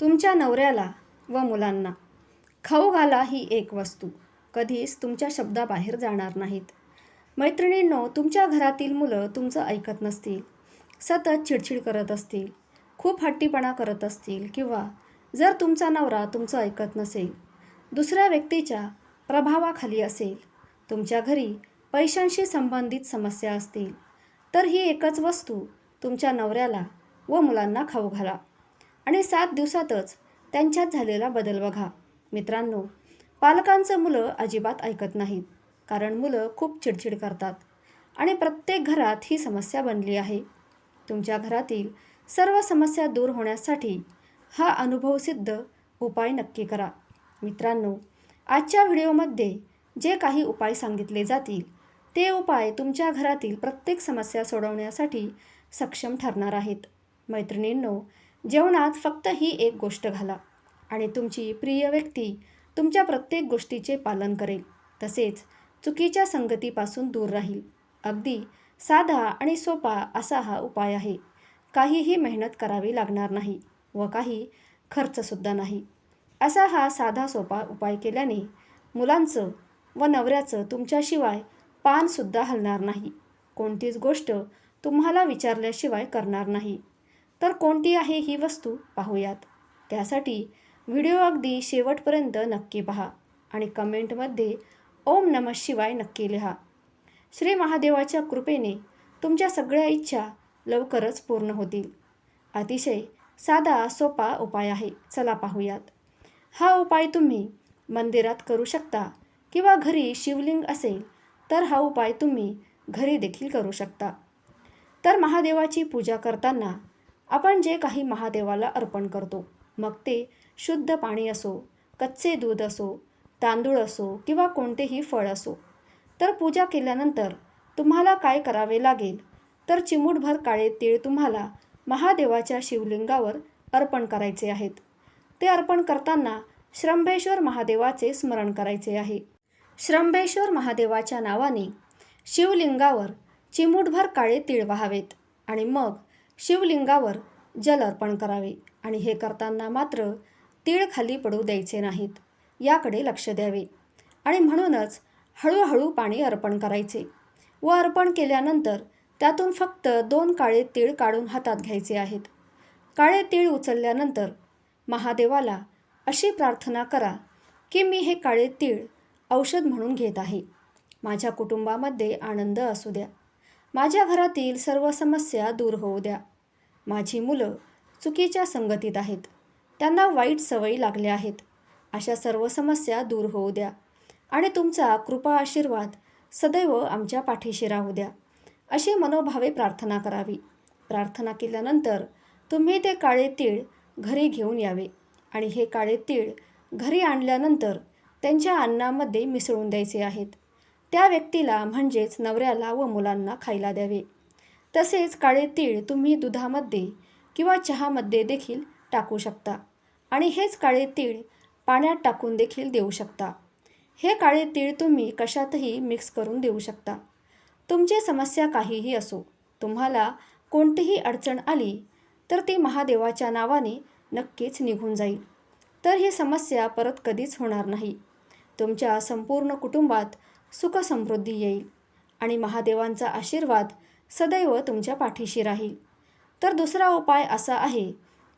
तुमच्या नवऱ्याला व मुलांना. खाऊ घाला ही एक वस्तू. कधीच तुमच्या शब्दाबाहेर जाणार नाहीत. मैत्रिणींनो तुमच्या घरातील मुलं तुमचं ऐकत नसतील. सतत चिडचिड करत असतील. खूप हट्टीपणा करत असतील किंवा जर तुमचा नवरा तुमचं ऐकत नसेल दुसऱ्या व्यक्तीच्या प्रभावाखाली असेल तुमच्या घरी पैशांशी संबंधित समस्या असतील तर ही एकच वस्तू तुमच्या नवऱ्याला व मुलांना खाऊ घाला. आणि सात दिवसातच त्यांच्यात झालेला बदल बघा. मित्रांनो पालकांचं मुलं अजिबात ऐकत नाहीत कारण मुलं खूप चिडचिड करतात आणि प्रत्येक घरात ही समस्या बनली आहे. तुमच्या घरातील सर्व समस्या दूर होण्यासाठी हा अनुभवसिद्ध उपाय नक्की करा. मित्रांनो आजच्या व्हिडिओमध्ये जे काही उपाय सांगितले जातील ते उपाय तुमच्या घरातील प्रत्येक समस्या सोडवण्यासाठी सक्षम ठरणार आहेत. मैत्रिणींनो जेवणात फक्त ही एक गोष्ट घाला आणि तुमची प्रिय व्यक्ती तुमच्या प्रत्येक गोष्टीचे पालन करेल. तसेच चुकीच्या संगतीपासून दूर राहील. अगदी साधा आणि सोपा असा हा उपाय आहे. काहीही मेहनत करावी लागणार नाही व काही खर्चसुद्धा नाही. असा हा साधा सोपा उपाय केल्याने मुलांचं व नवऱ्याचं तुमच्याशिवाय पानसुद्धा हलणार नाही. कोणतीच गोष्ट तुम्हाला विचारल्याशिवाय करणार नाही. तर कोणती आहे ही वस्तू? पाहूयात. त्यासाठी व्हिडिओ अगदी शेवटपर्यंत नक्की पहा आणि कमेंटमध्ये ओम नम शिवाय नक्की लिहा. श्री महादेवाच्या कृपेने तुमच्या सगळ्या इच्छा लवकरच पूर्ण होतील. अतिशय साधा सोपा उपाय आहे. चला पाहूयात. हा उपाय तुम्ही मंदिरात करू शकता किंवा घरी शिवलिंग असेल तर हा उपाय तुम्ही घरी देखील करू शकता. तर महादेवाची पूजा करताना आपण जे काही महादेवाला अर्पण करतो मग ते शुद्ध पाणी असो कच्चे दूध असो तांदूळ असो किंवा कोणतेही फळ असो. तर पूजा केल्यानंतर तुम्हाला काय करावे लागेल? तर चिमूटभर काळे तीळ तुम्हाला महादेवाच्या शिवलिंगावर अर्पण करायचे आहेत. ते अर्पण करताना श्रंभेश्वर महादेवाचे स्मरण करायचे आहे. श्रंभेश्वर महादेवाच्या नावाने शिवलिंगावर चिमूटभर काळे तीळ व्हावेत आणि मग शिवलिंगावर जल अर्पण करावे आणि हे करताना मात्र तीळ खाली पडू द्यायचे नाहीत. याकडे लक्ष द्यावे. आणि म्हणूनच हळूहळू पाणी अर्पण करायचे व अर्पण केल्यानंतर त्यातून फक्त दोन काळे तीळ काढून हातात घ्यायचे आहेत. काळे तीळ उचलल्यानंतर महादेवाला अशी प्रार्थना करा की मी हे काळे तीळ औषध म्हणून घेत आहे. माझ्या कुटुंबामध्ये आनंद असू द्या. माझ्या घरातील सर्व समस्या दूर होऊ द्या. माझी मुलं चुकीच्या संगतीत आहेत. त्यांना वाईट सवयी लागल्या आहेत. अशा सर्व समस्या दूर होऊ द्या आणि तुमचा कृपा आशीर्वाद सदैव आमच्या पाठीशी राहू द्या अशी मनोभावे प्रार्थना करावी. प्रार्थना केल्यानंतर तुम्ही ते काळे तीळ घरी घेऊन यावे आणि हे काळे तीळ घरी आणल्यानंतर त्यांच्या अन्नामध्ये मिसळून द्यायचे आहेत. त्या व्यक्तीला म्हणजेच नवऱ्याला व मुलांना खायला द्यावे. तसेच काळे तीळ तुम्ही दुधामध्ये किंवा चहामध्ये देखील टाकू शकता. आणि हेच काळे तीळ पाण्यात टाकून देखील देऊ शकता. हे काळे तीळ तुम्ही कशातही मिक्स करून देऊ शकता. तुमची समस्या काहीही असो तुम्हाला कोणतीही अडचण आली तर ती महादेवाच्या नावाने नक्कीच निघून जाईल. तर ही समस्या परत कधीच होणार नाही. तुमच्या संपूर्ण कुटुंबात सुखसमृद्धी येईल आणि महादेवांचा आशीर्वाद सदैव तुमच्या पाठीशी राहील. तर दुसरा उपाय असा आहे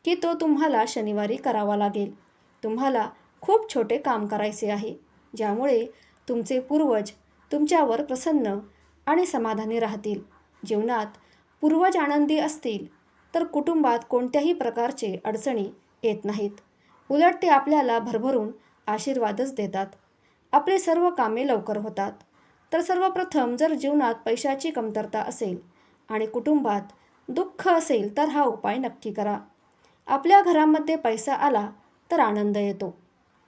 की तो तुम्हाला शनिवारी करावा लागेल. तुम्हाला खूप छोटे काम करायचे आहे ज्यामुळे तुमचे पूर्वज तुमच्यावर प्रसन्न आणि समाधानी राहतील. जीवनात पूर्वज आनंदी असतील तर कुटुंबात कोणत्याही प्रकारचे अडचणी येत नाहीत. उलट ते आपल्याला भरभरून आशीर्वादच देतात. आपले सर्व कामे लवकर होतात. तर सर्वप्रथम जर जीवनात पैशाची कमतरता असेल आणि कुटुंबात दुःख असेल तर हा उपाय नक्की करा. आपल्या घरामध्ये पैसा आला तर आनंद येतो.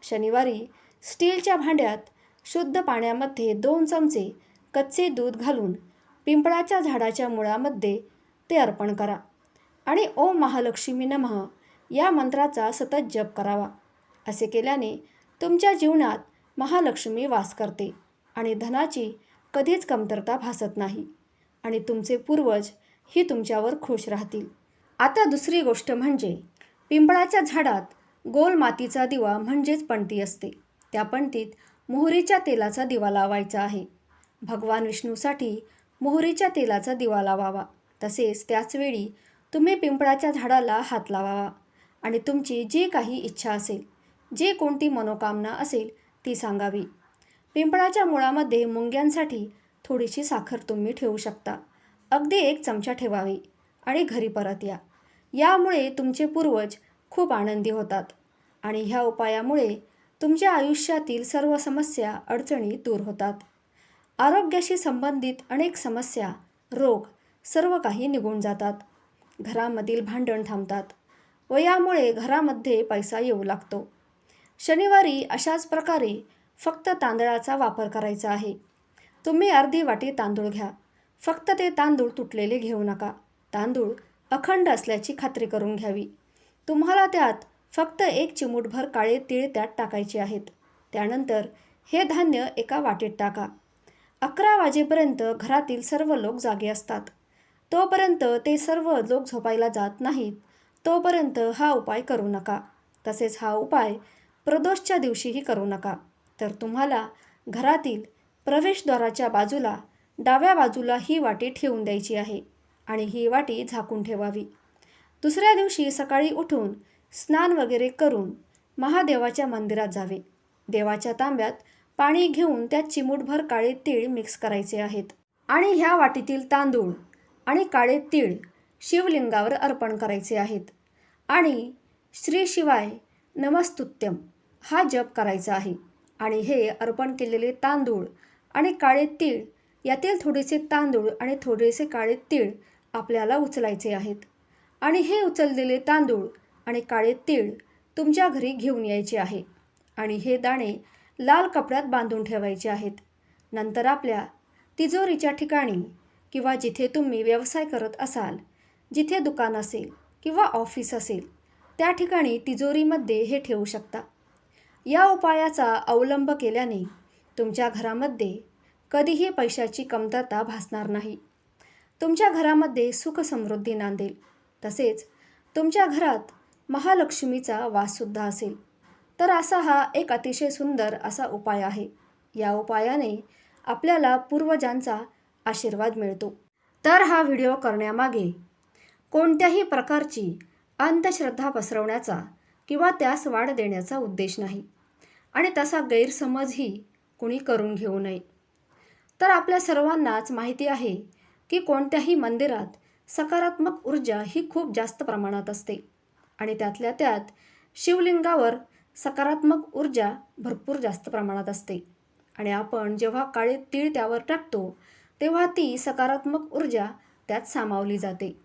शनिवारी स्टीलच्या भांड्यात शुद्ध पाण्यामध्ये दोन चमचे कच्चे दूध घालून पिंपळाच्या झाडाच्या मुळामध्ये ते अर्पण करा. आणि ओम महालक्ष्मी नमः या मंत्राचा सतत जप करावा. असे केल्याने तुमच्या जीवनात महालक्ष्मी वास करते. आणि धनाची कधीच कमतरता भासत नाही. आणि तुमचे पूर्वज ही तुमच्यावर खुश राहतील. आता दुसरी गोष्ट म्हणजे पिंपळाच्या झाडात गोल मातीचा दिवा म्हणजेच पणती असते. त्या पणतीत मोहरीच्या तेलाचा दिवा लावायचा आहे. भगवान विष्णूसाठी मोहरीच्या तेलाचा दिवा लावावा. तसेच त्याचवेळी तुम्ही पिंपळाच्या झाडाला हात लावावा. आणि तुमची जी काही इच्छा असेल जे कोणती मनोकामना असेल ती सांगावी. पिंपळाच्या मुळामध्ये मुंग्यांसाठी थोडीशी साखर तुम्ही ठेवू शकता. अगदी एक चमचा ठेवावी आणि घरी परत या. यामुळे तुमचे पूर्वज खूप आनंदी होतात आणि ह्या उपायामुळे तुमच्या आयुष्यातील सर्व समस्या अडचणी दूर होतात. आरोग्याशी संबंधित अनेक समस्या रोग सर्व काही निघून जातात. घरामधील भांडण थांबतात व यामुळे घरामध्ये पैसा येऊ लागतो. शनिवारी अशाच प्रकारे फक्त तांदळाचा वापर करायचा आहे. तुम्ही अर्धी वाटी तांदूळ घ्या. फक्त ते तांदूळ तुटलेले घेऊ नका. तांदूळ अखंड असल्याची खात्री करून घ्यावी. तुम्हाला त्यात फक्त एक चिमूटभर काळे तीळ त्यात टाकायचे आहेत. त्यानंतर हे धान्य एका वाटीत टाका. अकरा वाजेपर्यंत घरातील सर्व लोक जागे असतात. तोपर्यंत ते सर्व लोक झोपायला जात नाहीत. तोपर्यंत हा उपाय करू नका. तसेच हा उपाय प्रदोषच्या दिवशीही करू नका. तर तुम्हाला घरातील प्रवेशद्वाराच्या बाजूला डाव्या बाजूला ही वाटी ठेवून द्यायची आहे आणि ही वाटी झाकून ठेवावी. दुसऱ्या दिवशी सकाळी उठून स्नान वगैरे करून महादेवाच्या मंदिरात जावे. देवाच्या तांब्यात पाणी घेऊन त्यात चिमूटभर काळे तीळ मिक्स करायचे आहेत आणि ह्या वाटीतील तांदूळ आणि काळे तीळ शिवलिंगावर अर्पण करायचे आहेत आणि श्री शिवाय नमस्तुत्यम हा जप करायचा आहे. आणि हे अर्पण केलेले तांदूळ आणि काळे तीळ. यातील थोडेसे तांदूळ आणि थोडेसे काळे तीळ आपल्याला उचलायचे आहेत. आणि हे उचललेले तांदूळ आणि काळे तीळ तुमच्या घरी घेऊन यायचे आहे. आणि हे दाणे लाल कपड्यात बांधून ठेवायचे आहेत. नंतर आपल्या तिजोरीच्या ठिकाणी किंवा जिथे तुम्ही व्यवसाय करत असाल जिथे दुकान असेल किंवा ऑफिस असेल त्या ठिकाणी तिजोरीमध्ये हे ठेवू शकता. या उपायाचा अवलंब केल्याने तुमच्या घरामध्ये कधीही पैशाची कमतरता भासणार नाही. तुमच्या घरामध्ये सुखसमृद्धी नांदेल. तसेच तुमच्या घरात महालक्ष्मीचा वाससुद्धा असेल. तर असा हा एक अतिशय सुंदर असा उपाय आहे. या उपायाने आपल्याला पूर्वजांचा आशीर्वाद मिळतो. तर हा व्हिडिओ करण्यामागे कोणत्याही प्रकारची अंधश्रद्धा पसरवण्याचा किंवा त्यास वाढ देण्याचा उद्देश नाही. आणि तसा गैरसमजही कुणी करून घेऊ नये. तर आपल्या सर्वांनाच माहिती आहे की कोणत्याही मंदिरात सकारात्मक ऊर्जा ही खूप जास्त प्रमाणात असते आणि त्यातल्या त्यात शिवलिंगावर सकारात्मक ऊर्जा भरपूर जास्त प्रमाणात असते. आणि आपण जेव्हा काळे तीळ त्यावर टाकतो तेव्हा ती सकारात्मक ऊर्जा त्यात सामावली जाते.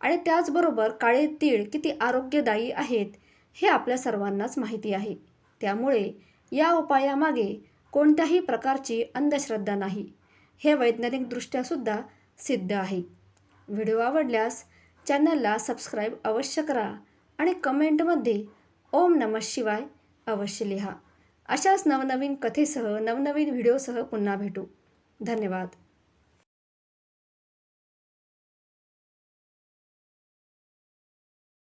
आणि त्याचबरोबर काळे तीळ किती आरोग्यदायी आहेत हे आपल्या सर्वांनाच माहिती आहे. त्यामुळे या उपायामागे कोणत्याही प्रकारची अंधश्रद्धा नाही. हे वैज्ञानिकदृष्ट्यासुद्धा सिद्ध आहे. व्हिडिओ आवडल्यास चॅनलला सबस्क्राईब अवश्य करा आणि कमेंटमध्ये ओम नमः शिवाय अवश्य लिहा. अशाच नवनवीन कथेसह नवनवीन व्हिडिओसह पुन्हा भेटू. धन्यवाद.